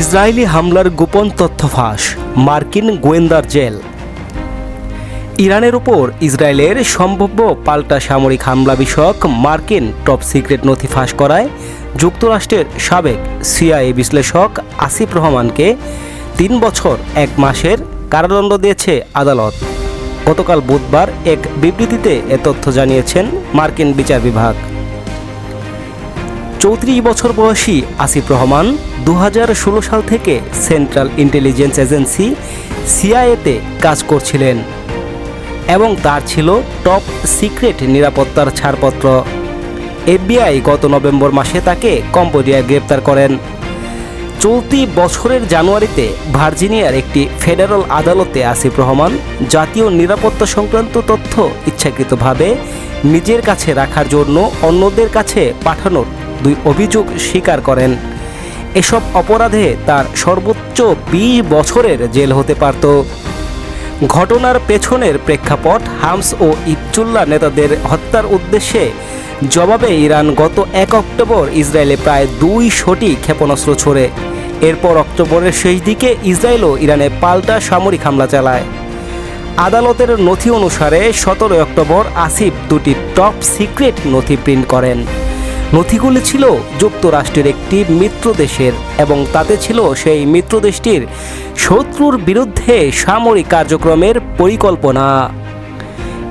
Israeli হামলার গোপন তথ্য ফাঁস, মার্কিন গোয়েন্দার জেল। ইরানের উপর ইসরায়েলের সম্ভাব্য পাল্টা সামরিক হামলা বিষয়ক মার্কিন টপ সিক্রেট নথি ফাঁস করায় যুক্তরাষ্ট্রের সাবেক সিআইএ বিশ্লেষক আসিফ রহমানকে তিন বছর, এক মাসের কারাদণ্ড দিয়েছে আদালত। গতকাল বুধবার এক বিবৃতিতে এ তথ্য জানিয়েছেন মার্কিন বিচার বিভাগ। চৌত্রিশ বছর বয়সী আসিফ রহমান দু হাজার ষোলো সাল থেকে সেন্ট্রাল ইন্টেলিজেন্স এজেন্সি সিআইএতে কাজ করছিলেন এবং তার ছিল টপ সিক্রেট নিরাপত্তার ছাড়পত্র। এফবিআই গত নভেম্বর মাসে তাকে কম্বোডিয়ায় গ্রেপ্তার করেন। চলতি বছরের জানুয়ারিতে ভার্জিনিয়ার একটি ফেডারেল আদালতে আসিফ রহমান জাতীয় নিরাপত্তা সংক্রান্ত তথ্য ইচ্ছাকৃতভাবে নিজের কাছে রাখার জন্য অন্যদের কাছে পাঠানোর দুই অভিযোগ স্বীকার করেন। এসব অপরাধে তার সর্বোচ্চ বিশ বছরের জেল হতে পারত। ঘটনার পেছনের প্রেক্ষাপট হামস ও ইবচুল্লাহ নেতাদের হত্যার উদ্দেশ্যে জবাবে ইরান গত এক অক্টোবর ইসরায়েলে প্রায় দুই দুইশোটি ক্ষেপণাস্ত্র ছোড়ে। এরপর অক্টোবরের শেষ দিকে ইসরায়েলও ইরানে পাল্টা সামরিক হামলা চালায়। আদালতের নথি অনুসারে সতেরোই অক্টোবর আসিফ দুটি টপ সিক্রেট নথি প্রিন্ট করেন। নথিগুলি ছিল যুক্তরাষ্ট্রের একটি মিত্র দেশের এবং তাতে ছিল সেই মিত্র দেশটির শত্রুর বিরুদ্ধে সামরিক কার্যক্রমের পরিকল্পনা।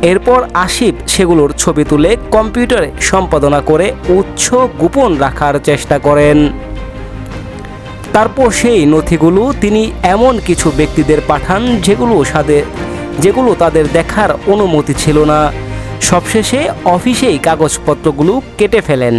এরপর আসিফ সেগুলোর ছবি তুলে কম্পিউটারে সম্পাদনা করে উৎস গোপন রাখার চেষ্টা করেন। তারপর সেই নথিগুলো তিনি এমন কিছু ব্যক্তিদের পাঠান যেগুলো সাথে যেগুলো তাদের দেখার অনুমতি ছিল না। সবশেষে অফিসেই কাগজপত্রগুলো কেটে ফেলেন।